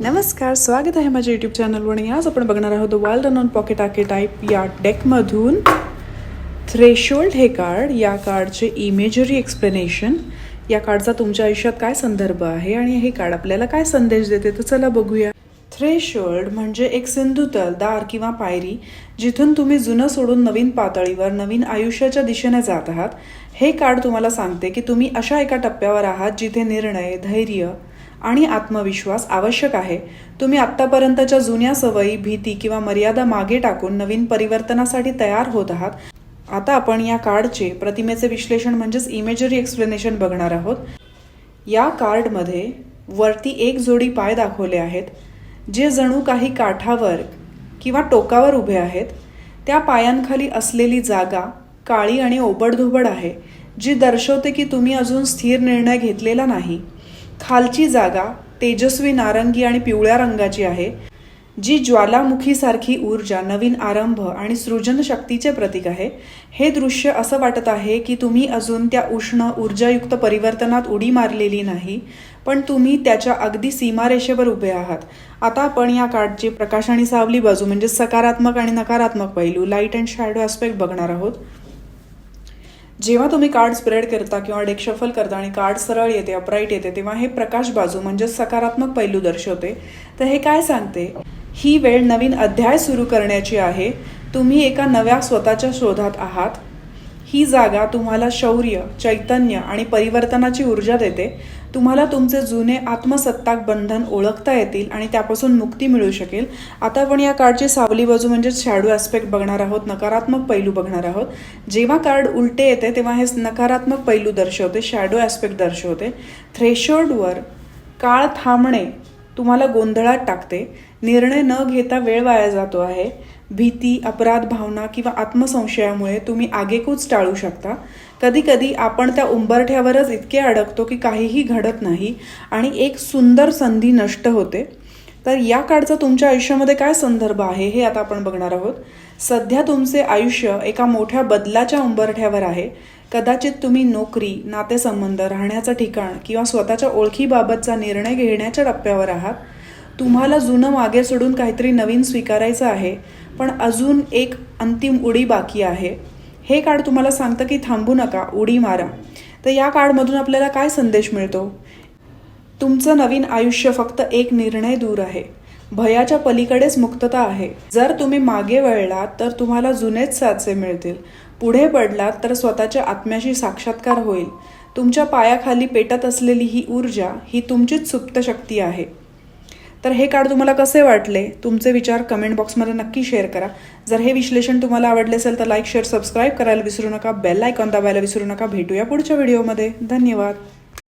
नमस्कार स्वागत आहे माझ्या यूट्यूब चॅनलवर आणि आज आपण बघणार आहोत वाल्ड अनॉन पॉकेट आके टाईप या डेकमधून थ्रेशोल्ड हे कार्ड या कार्डचे इमेजरी एक्सप्लेनेशन या कार्डचा तुमच्या आयुष्यात काय संदर्भ आहे आणि हे कार्ड आपल्याला काय संदेश देते तर चला बघूया. थ्रेशोल्ड म्हणजे एक सिंधुतल दार किंवा पायरी जिथून तुम्ही जुनं सोडून नवीन पातळीवर नवीन आयुष्याच्या दिशेने जात आहात. हे कार्ड तुम्हाला सांगते की तुम्ही अशा एका टप्प्यावर आहात जिथे निर्णय धैर्य आणि आत्मविश्वास आवश्यक आहे. तुम्ही आत्तापर्यंतच्या जुन्या सवयी भीती किंवा मर्यादा मागे टाकून नवीन परिवर्तनासाठी तयार होत आहात. आता आपण या कार्डचे प्रतिमेचे विश्लेषण म्हणजेच इमेजरी एक्सप्लेनेशन बघणार आहोत. या कार्डमध्ये वरती एक जोडी पाय दाखवले आहेत जे जणू काही काठावर किंवा टोकावर उभे आहेत. त्या पायांखाली असलेली जागा काळी आणि ओबडधोबड आहे जी दर्शवते की तुम्ही अजून स्थिर निर्णय घेतलेला नाही. खालची जागा तेजस्वी नारंगी आणि पिवळ्या रंगाची आहे जी ज्वालामुखीसारखी ऊर्जा नवीन आरंभ आणि सृजनशक्तीचे प्रतीक आहे. हे दृश्य असं वाटत आहे की तुम्ही अजून त्या उष्ण ऊर्जायुक्त परिवर्तनात उडी मारलेली नाही पण तुम्ही त्याच्या अगदी सीमारेषेवर उभे आहात. आता आपण या कार्डची प्रकाश आणि सावली बाजू म्हणजे सकारात्मक आणि नकारात्मक पैलू लाइट अँड शॅडो ॲस्पेक्ट बघणार आहोत. जेव्हा तुम्ही कार्ड स्प्रेड करता किंवा डेक शफल करता आणि कार्ड सरळ येते अपराईट येते तेव्हा हे प्रकाश बाजू म्हणजे सकारात्मक पैलू दर्शवते. तर हे काय सांगते? ही वेळ नवीन अध्याय सुरू करण्याची आहे. तुम्ही एका नव्या स्वतःच्या शोधात आहात. ही जागा तुम्हाला शौर्य चैतन्य आणि परिवर्तनाची ऊर्जा देते. तुम्हाला तुमचे जुने आत्मसत्ताक बंधन ओळखता येतील आणि त्यापासून मुक्ती मिळू शकेल. आता आपण या कार्डची सावली बाजू म्हणजे शॅडो ॲस्पेक्ट बघणार आहोत नकारात्मक पैलू बघणार आहोत. जेव्हा कार्ड उलटे येते तेव्हा हे नकारात्मक पैलू दर्शवते शॅडो ॲस्पेक्ट दर्शवते. थ्रेशोर्डवर काळ थांबणे तुम्हाला गोंधळात टाकते. निर्णय न घेता वेळ वाया जातो आहे. भीती अपराध भावना किंवा आत्मसंशयामुळे तुम्ही आगेकूच टाळू शकता. कधी कधी आपण त्या उंबरठ्यावरच इतके अडकतो की काहीही घडत नाही आणि एक सुंदर संधी नष्ट होते. तर या कार्डचा तुमच्या आयुष्यामध्ये काय संदर्भ आहे हे आता आपण बघणार आहोत. सध्या तुमचे आयुष्य एका मोठ्या बदलाच्या उंबरठ्यावर आहे. कदाचित तुम्ही नोकरी नातेसंबंध राहण्याचं ठिकाण किंवा स्वतःच्या ओळखीबाबतचा निर्णय घेण्याच्या टप्प्यावर आहात. तुम्हाला जुनं मागे सोडून काहीतरी नवीन स्वीकारायचं आहे पण अजून एक अंतिम उडी बाकी आहे. हे कार्ड तुम्हाला सांगतं की थांबू नका उडी मारा. तर या कार्डमधून आपल्याला काय संदेश मिळतो? तुमचं नवीन आयुष्य फक्त एक निर्णय दूर आहे. भयाच्या पलीकडेच मुक्तता आहे. जर तुम्ही मागे वळलात तर तुम्हाला जुनेच साचे मिळतील. पुढे पडलात तर स्वतःच्या आत्म्याशी साक्षात्कार होईल. तुमच्या पायाखाली पेटत असलेली ही ऊर्जा ही तुमचीच सुप्त शक्ती आहे. तर हे कार्ड तुम्हाला कसे वाटले? तुमचे विचार कमेंट बॉक्समध्ये नक्की शेअर करा. जर हे विश्लेषण तुम्हाला आवडले असेल तर लाईक शेअर सबस्क्राईब करायला विसरू नका. बेल आयकॉन दाबायला विसरू नका. भेटूया पुढच्या व्हिडिओमध्ये धन्यवाद.